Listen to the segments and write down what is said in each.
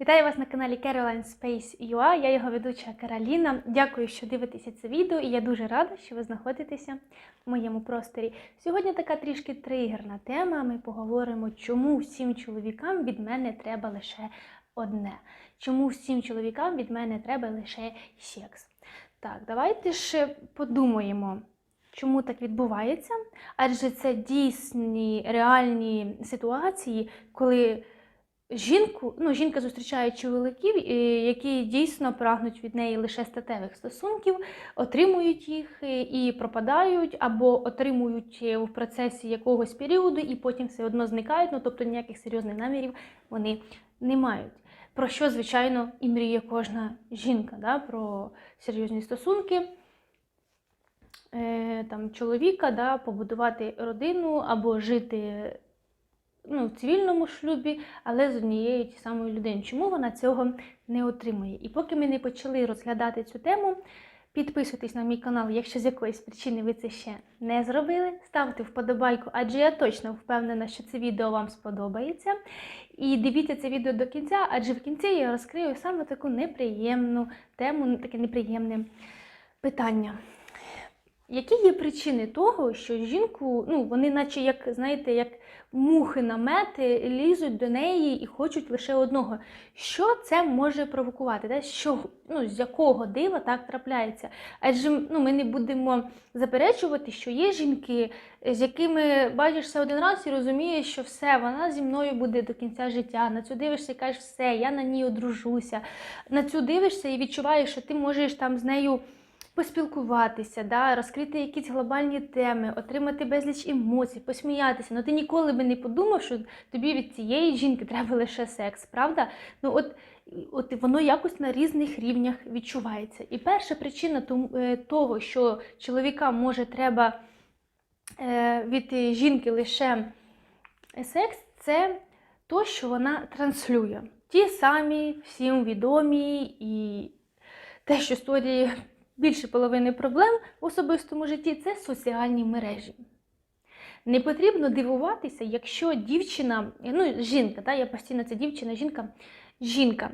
Вітаю вас на каналі Caroline Space UA. Я його ведуча Кароліна. Дякую, що дивитеся це відео, і я дуже рада, що ви знаходитеся в моєму просторі. Сьогодні така трішки тригерна тема. Ми поговоримо, чому всім чоловікам від мене треба лише одне. Чому всім чоловікам від мене треба лише секс. Так, давайте ж подумаємо. Чому так відбувається? Адже це дійсні реальні ситуації, коли жінку, ну, жінка зустрічає чоловіків, які дійсно прагнуть від неї лише статевих стосунків, отримують їх е, і пропадають, або отримують е, в процесі якогось періоду і потім все одно зникають. Ну тобто ніяких серйозних намірів вони не мають. Про що, звичайно, і мріє кожна жінка, да? про серйозні стосунки. Е, там, чоловіка, да, побудувати родину або жити ну, в цивільному шлюбі, але з однією ті самою людиною. Чому вона цього не отримує? І поки ми не почали розглядати цю тему, підписуйтесь на мій канал, якщо з якоїсь причини ви це ще не зробили. Ставте вподобайку, адже я точно впевнена, що це відео вам сподобається. І дивіться це відео до кінця, адже в кінці я розкрию саме таку неприємну тему, таке неприємне питання. Які є причини того, що жінку, ну вони, наче як знаєте, як мухи на мети, лізуть до неї і хочуть лише одного. Що це може провокувати? Да? Що, ну, з якого дива так трапляється? Адже ну, ми не будемо заперечувати, що є жінки, з якими бачишся один раз і розумієш, що все, вона зі мною буде до кінця життя. На цю дивишся і кажеш, все, я на ній одружуся. На цю дивишся і відчуваєш, що ти можеш там з нею поспілкуватися, да, розкрити якісь глобальні теми, отримати безліч емоцій, посміятися. Ну ти ніколи би не подумав, що тобі від цієї жінки треба лише секс, правда? Ну от, от воно якось на різних рівнях відчувається. І перша причина е, того, що чоловікам може треба е, від жінки лише секс, це то, що вона транслює. Ті самі всім відомі і те, що створює більше половини проблем в особистому житті це соціальні мережі. Не потрібно дивуватися, якщо дівчина, ну, жінка, та, я постійно це дівчина, жінка, жінка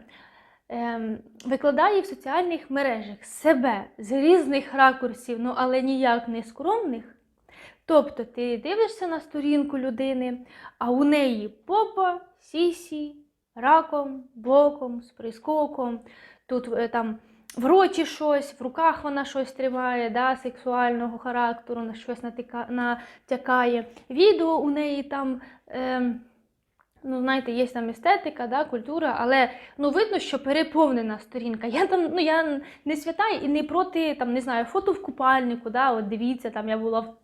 ем, викладає в соціальних мережах себе з різних ракурсів, ну, але ніяк не скромних. Тобто ти дивишся на сторінку людини, а у неї попа, сісі, раком, боком, з прискоком, тут е, там в роті щось, в руках вона щось тримає, да, сексуального характеру, на щось натика, натякає. Відео у неї там, е, ну, знаєте, є там естетика, да, культура, але ну, видно, що переповнена сторінка. Я там, ну, я не свята і не проти там, не знаю, фото в купальнику, да, от дивіться, там я була в.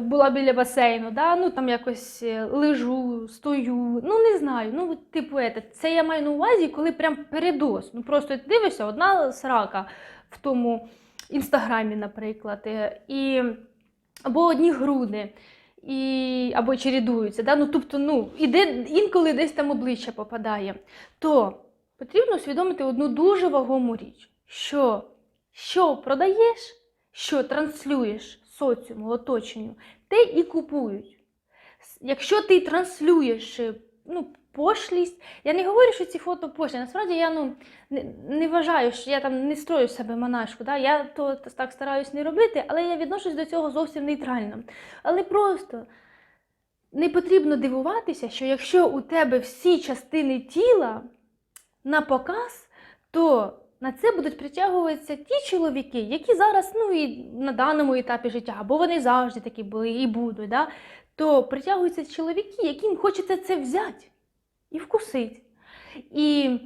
Була біля басейну, да? ну там якось е, лежу, стою, ну не знаю. Ну, типу, це я маю на увазі, коли прям передос. Ну просто дивишся, одна срака в тому інстаграмі, наприклад, е, і, або одні груди, і, або чередуються. Да? Ну, тобто, ну, іде, інколи десь там обличчя попадає. То потрібно усвідомити одну дуже вагому річ, що, що продаєш, що транслюєш соціуму, оточенню, те і купують. Якщо ти транслюєш ну, пошлість, я не говорю, що ці фото пошлі. Насправді я ну, не, не вважаю, що я там не строю себе монашку. Да? Я то так стараюсь не робити, але я відношусь до цього зовсім нейтрально. Але просто не потрібно дивуватися, що якщо у тебе всі частини тіла на показ, то на це будуть притягуватися ті чоловіки, які зараз ну, і на даному етапі життя, бо вони завжди такі були і будуть, да? то притягуються чоловіки, яким хочеться це взяти і вкусити. І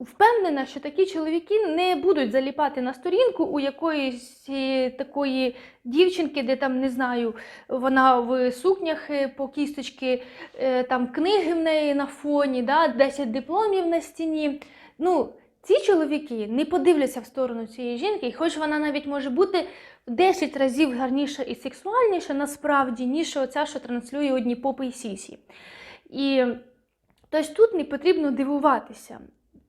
впевнена, що такі чоловіки не будуть заліпати на сторінку у якоїсь е, такої дівчинки, де там, не знаю, вона в сукнях е, по кісточки, е, там книги в неї на фоні, да, 10 дипломів на стіні. Ну, ці чоловіки не подивляться в сторону цієї жінки, і хоч вона навіть може бути в 10 разів гарніша і сексуальніша насправді, ніж оця, що транслює одні попи і сісі. І тобто тут не потрібно дивуватися.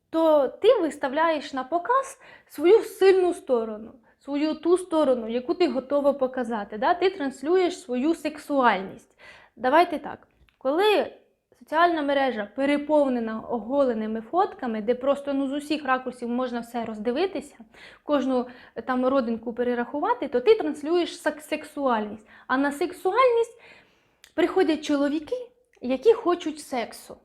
То ти виставляєш на показ свою сильну сторону, свою ту сторону, яку ти готова показати. Да? Ти транслюєш свою сексуальність. Давайте так, коли Соціальна мережа переповнена оголеними фотками, де просто ну, з усіх ракурсів можна все роздивитися, кожну е, там родинку перерахувати, то ти транслюєш сексуальність. А на сексуальність приходять чоловіки, які хочуть сексу.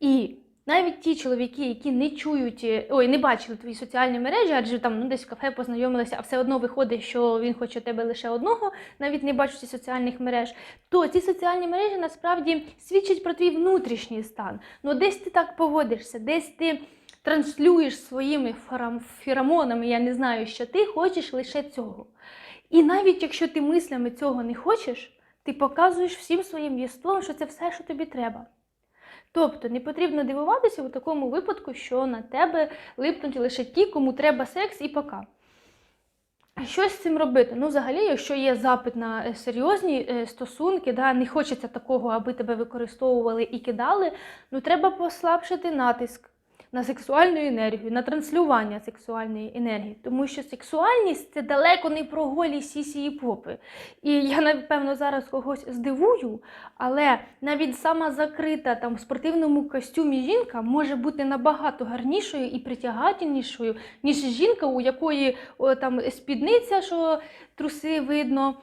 І навіть ті чоловіки, які не чують, е, ой, не бачили твої соціальні мережі, адже там ну, десь в кафе познайомилися, а все одно виходить, що він хоче тебе лише одного, навіть не бачачи соціальних мереж, то ці соціальні мережі насправді свідчать про твій внутрішній стан. Ну, десь ти так поводишся, десь ти транслюєш своїми феромонами, я не знаю, що ти хочеш лише цього. І навіть якщо ти мислями цього не хочеш, ти показуєш всім своїм єством, що це все, що тобі треба. Тобто не потрібно дивуватися у такому випадку, що на тебе липнуть лише ті, кому треба секс і пока. Що з цим робити? Ну, взагалі, якщо є запит на е, серйозні е, стосунки, да, не хочеться такого, аби тебе використовували і кидали, ну треба послабшити натиск на сексуальну енергію, на транслювання сексуальної енергії. Тому що сексуальність це далеко не про голі сісі і попи. І я, напевно, зараз когось здивую, але навіть сама закрита там в спортивному костюмі жінка може бути набагато гарнішою і притягательнішою, ніж жінка, у якої о, там спідниця, що труси видно.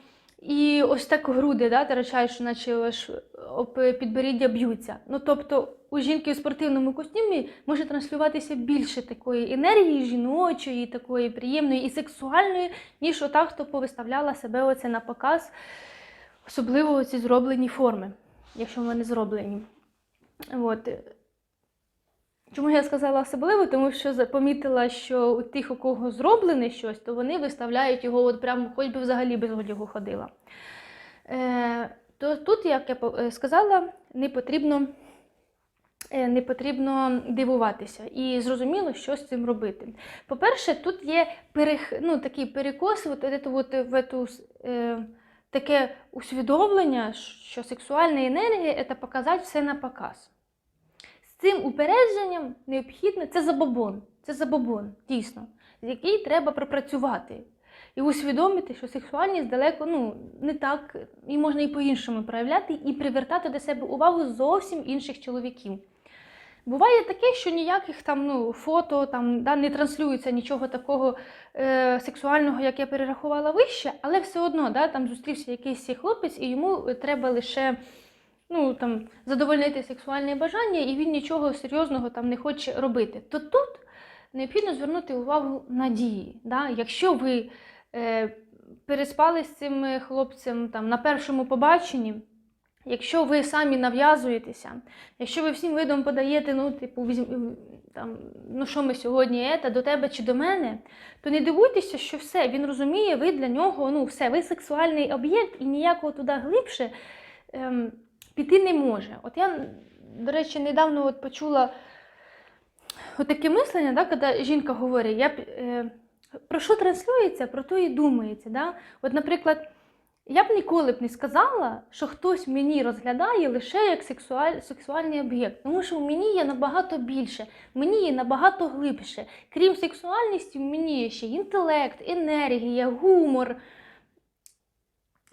І ось так груди, да, торчать, що наче аж підборіддя б'ються. Ну тобто у жінки у спортивному костюмі може транслюватися більше такої енергії жіночої, такої приємної і сексуальної, ніж ота, хто повиставляла себе оце на показ, особливо ці зроблені форми, якщо вони зроблені. От. Чому я сказала особливо? Тому що помітила, що у тих, у кого зроблене щось, то вони виставляють його от прямо, хоч би взагалі без одягу ходила. Е, то тут, як я е, сказала, не потрібно, е, не потрібно дивуватися і зрозуміло, що з цим робити. По-перше, тут є перех, ну, такий перекос, от, от, от, в ету, е, таке усвідомлення, що сексуальна енергія це показати все на показ. Цим упередженням необхідно це забобон, це забобон, дійсно, з який треба пропрацювати. І усвідомити, що сексуальність далеко ну, не так, і можна і по-іншому проявляти, і привертати до себе увагу зовсім інших чоловіків. Буває таке, що ніяких там ну, фото там, да, не транслюється нічого такого е, сексуального, як я перерахувала вище, але все одно да, там зустрівся якийсь хлопець, і йому треба лише ну, там, задовольнити сексуальне бажання, і він нічого серйозного там не хоче робити. То тут необхідно звернути увагу на дії. Да? Якщо ви е, переспали з цим хлопцем там, на першому побаченні, якщо ви самі нав'язуєтеся, якщо ви всім видом подаєте, ну, типу, там, ну що ми сьогодні ета, до тебе чи до мене, то не дивуйтеся, що все, він розуміє, ви для нього, ну, все, ви сексуальний об'єкт і ніякого туди глибше ем, піти не може. От я, до речі, недавно от почула таке мислення, да, коли жінка говорить, я, е, про що транслюється, про то і думається. Да? От, наприклад, я б ніколи б не сказала, що хтось мені розглядає лише як сексуаль, сексуальний об'єкт, тому що в мені є набагато більше, мені є набагато глибше. Крім сексуальності, в мені є ще інтелект, енергія, гумор.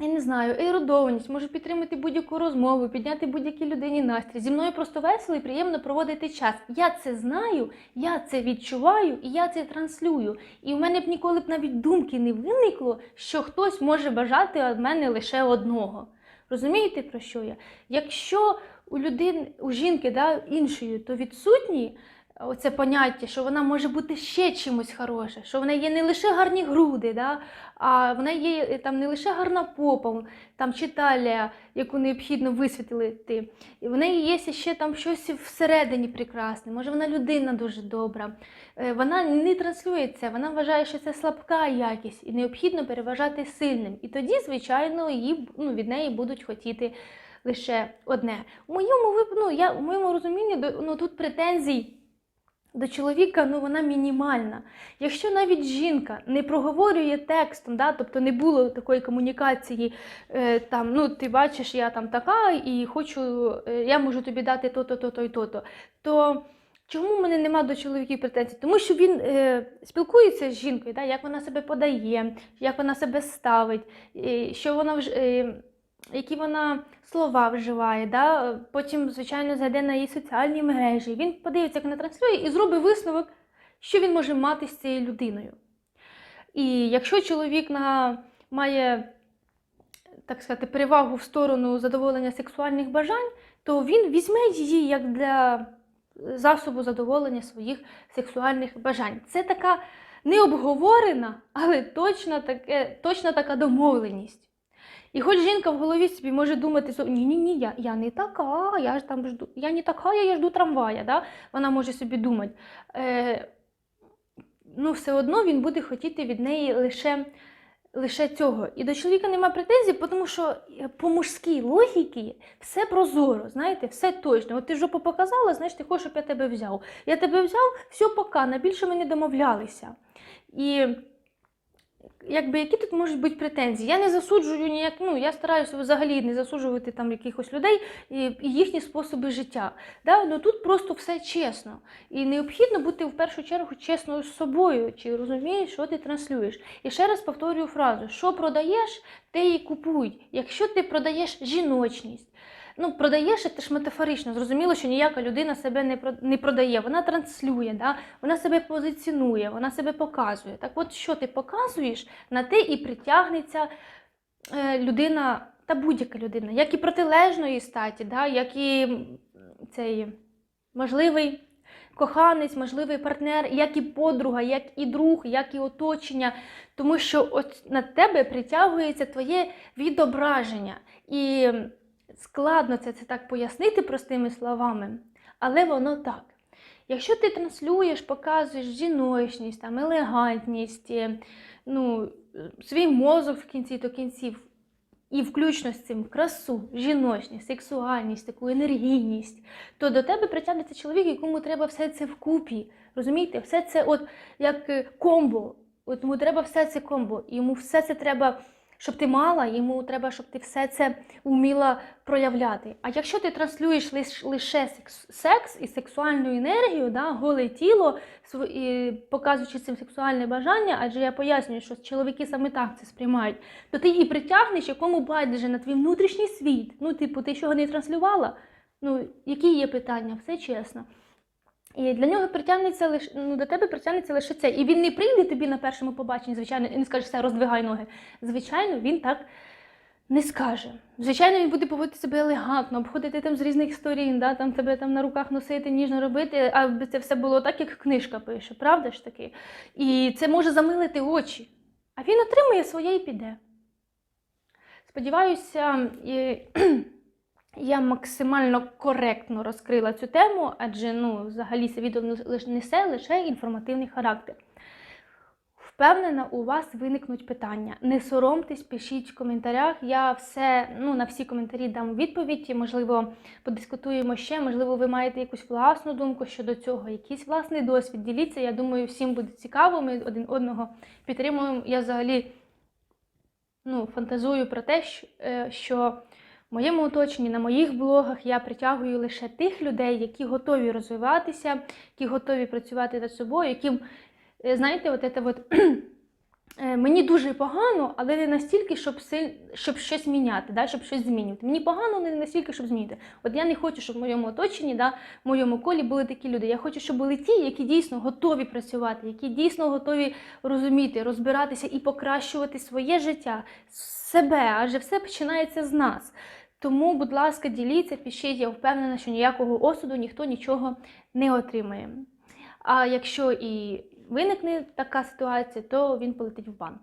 Я не знаю, ерудованість, можу підтримати будь-яку розмову, підняти будь-якій людині настрій. Зі мною просто весело і приємно проводити час. Я це знаю, я це відчуваю і я це транслюю. І в мене б ніколи б навіть думки не виникло, що хтось може бажати від мене лише одного. Розумієте, про що я? Якщо у людини, у жінки да, іншої, то відсутні оце поняття, що вона може бути ще чимось хороше, що в неї є не лише гарні груди, да, а в неї є е, там не лише гарна попа, там чи яку необхідно висвітлити. І в неї є ще там щось всередині прекрасне. Може, вона людина дуже добра. Е, Вона не транслюється, вона вважає, що це слабка якість, і необхідно переважати сильним. І тоді, звичайно, її, ну, від неї будуть хотіти лише одне. У моєму ну, я, у моєму розумінні ну, тут претензій. До чоловіка ну, вона мінімальна. Якщо навіть жінка не проговорює текстом, да, тобто не було такої комунікації, е, там, ну, ти бачиш, я там така і хочу, е, я можу тобі дати то-то, то-то і то-то, то чому в мене нема до чоловіків претензій? Тому що він е, спілкується з жінкою, да, як вона себе подає, як вона себе ставить, е, що вона вже. Е, які вона слова вживає. Да? Потім, звичайно, зайде на її соціальні мережі. Він подивиться, як вона транслює, і зробить висновок, що він може мати з цією людиною. І якщо чоловік на, має, так сказати, перевагу в сторону задоволення сексуальних бажань, то він візьме її як для засобу задоволення своїх сексуальних бажань. Це така необговорена, але точна, таке, точна така домовленість. І хоч жінка в голові собі може думати, що ні, ні, ні, я, я не така, я ж там жду, я не така, я жду трамвая. Да? Вона може собі думати. Е, ну, все одно він буде хотіти від неї лише, лише цього. І до чоловіка нема претензій, тому що е, по мужській логіці все прозоро, знаєте, все точно. От ти жопу показала, значить ти хочеш, щоб я тебе взяв. Я тебе взяв, все пока, на більше ми не домовлялися. І якби які тут можуть бути претензії? Я не засуджую ніяк, ну я стараюся взагалі не засуджувати там якихось людей і, і їхні способи життя. Да? Ну тут просто все чесно. І необхідно бути в першу чергу чесною з собою, чи розумієш, що ти транслюєш. І ще раз повторюю фразу: що продаєш, те і купуй. Якщо ти продаєш жіночність. Ну, продаєш це ж метафорично. Зрозуміло, що ніяка людина себе не продає. Вона транслює, да? вона себе позиціонує, вона себе показує. Так от, що ти показуєш, на те і притягнеться е, людина, та будь-яка людина, як і протилежної статі, да? як і цей можливий коханець, можливий партнер, як і подруга, як і друг, як і оточення. Тому що от на тебе притягується твоє відображення. І складно це, це так пояснити простими словами, але воно так. Якщо ти транслюєш, показуєш жіночність, там, елегантність, е, ну, свій мозок в кінці до кінців, і включно з цим красу, жіночність, сексуальність, таку енергійність, то до тебе притягнеться чоловік, якому треба все це вкупі. Розумієте? Все це от як е, комбо. От йому треба все це комбо. Йому все це треба, щоб ти мала, йому треба, щоб ти все це вміла проявляти. А якщо ти транслюєш лиш, лише секс, і сексуальну енергію, да, голе тіло, показуючи цим сексуальне бажання, адже я пояснюю, що чоловіки саме так це сприймають, то ти її притягнеш, якому байдуже на твій внутрішній світ. Ну, типу, ти чого не транслювала? Ну, які є питання? Все чесно. І для нього притягнеться лише ну, до тебе притягнеться лише це. І він не прийде тобі на першому побаченні, звичайно, і не скаже, все, роздвигай ноги. Звичайно, він так не скаже. Звичайно, він буде поводити себе елегантно, обходити там з різних сторін, да, там тебе там на руках носити, ніжно робити, аби це все було так, як книжка пише, правда ж таки? І це може замилити очі. А він отримує своє і піде. Сподіваюся, і я максимально коректно розкрила цю тему, адже ну, взагалі це відео несе лише інформативний характер. Впевнена, у вас виникнуть питання. Не соромтесь, пишіть в коментарях. Я все ну, на всі коментарі дам відповідь. Можливо, подискутуємо ще. Можливо, ви маєте якусь власну думку щодо цього, якийсь власний досвід. Діліться. Я думаю, всім буде цікаво. Ми один одного підтримуємо. Я взагалі ну, фантазую про те, е, що моєму оточенні, на моїх блогах я притягую лише тих людей, які готові розвиватися, які готові працювати над собою, яким, е, знаєте, от це от, е, мені дуже погано, але не настільки, щоб, силь, щоб щось міняти, да, щоб щось змінювати. Мені погано, але не настільки, щоб змінити. От я не хочу, щоб в моєму оточенні, да, в моєму колі були такі люди. Я хочу, щоб були ті, які дійсно готові працювати, які дійсно готові розуміти, розбиратися і покращувати своє життя, себе, адже все починається з нас. Тому, будь ласка, діліться, пишіть, я впевнена, що ніякого осуду ніхто нічого не отримає. А якщо і виникне така ситуація, то він полетить в бан.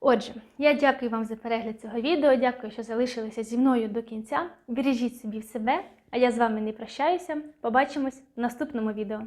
Отже, я дякую вам за перегляд цього відео. Дякую, що залишилися зі мною до кінця. Бережіть собі в себе, а я з вами не прощаюся. Побачимось в наступному відео.